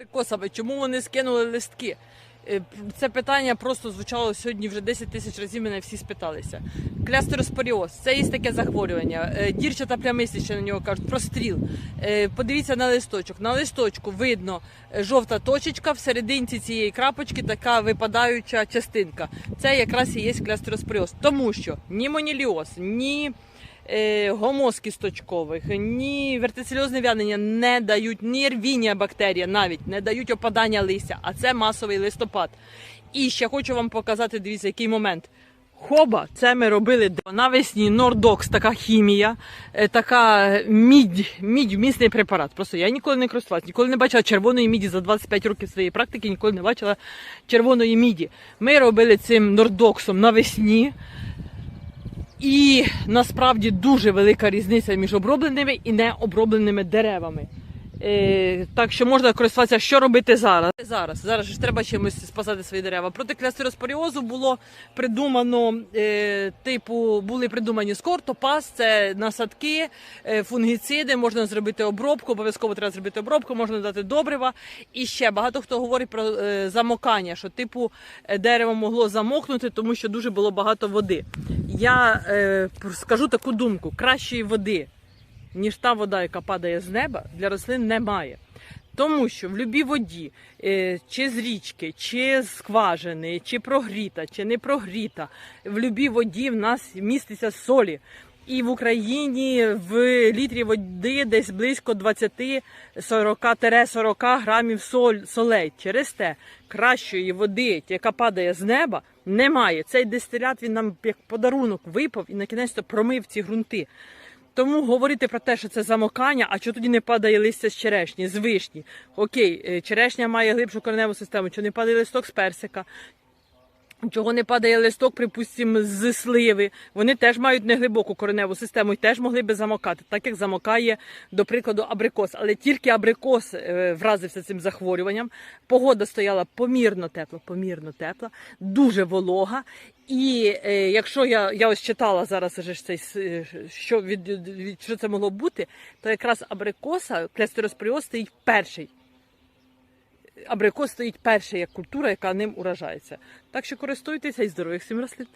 Абрикосами, чому вони скинули листки? Е, Це питання просто звучало сьогодні вже 10 тисяч разів. Мене всі спиталися. Клястероспоріоз це є таке захворювання. Е, Дірчата плямисті ще на нього кажуть, простріл. Е, Подивіться на листочок. На листочку видно жовта точечка, всерединці цієї крапочки така випадаюча частинка. Це якраз і є клястероспоріоз. Тому що ні моніліоз, ні гомоз кісточкових, ні вертицельозне в'янення не дають, ні рвіння бактерія навіть не дають опадання листя, а це масовий листопад. І ще хочу вам показати, дивіться, який момент. Хоба, це ми робили навесні Нордокс, така хімія, е, така мідь, мідь вмісний препарат. Просто я ніколи не користувалася, ніколи не бачила червоної міді за 25 років своєї практики, ніколи не бачила червоної міді. Ми робили цим Нордоксом навесні. І насправді дуже велика різниця між обробленими і необробленими деревами. Е, так що можна користуватися, що робити зараз. Зараз зараз ж треба чимось спасати свої дерева. Проти клястероспоріозу було придумано, е, типу, були придумані скор, топаз, це насадки, е, фунгіциди, можна зробити обробку, обов'язково треба зробити обробку, можна дати добрива. І ще багато хто говорить про е, замокання, що типу е, дерево могло замокнути, тому що дуже було багато води. Я е, скажу таку думку: кращої води, ніж та вода, яка падає з неба, для рослин немає. Тому що в любій воді, е, чи з річки, чи з скважини, чи прогріта, чи не прогріта, в любій воді в нас міститься солі. І в Україні в літрі води десь близько 20-40 грамів соль, солей. Через те кращої води, яка падає з неба, немає. Цей дистилят він нам як подарунок випав і на кінець промив ці ґрунти. Тому говорити про те, що це замокання, а що тоді не падає листя з черешні, з вишні. Окей, е, черешня має глибшу кореневу систему, що не падає листок з персика, чого не падає листок, припустимо, з сливи. Вони теж мають неглибоку кореневу систему і теж могли би замокати, так як замокає, до прикладу, абрикос. Але тільки абрикос е, вразився цим захворюванням. Погода стояла помірно тепла, помірно тепла, дуже волога. І е, якщо я, я ось читала зараз цей що від, від що це могло бути, то якраз абрикоса клестероспоріоз стоїть перший абрикос стоїть перша як культура, яка ним уражається. Так що користуйтеся і здорових всім рослин.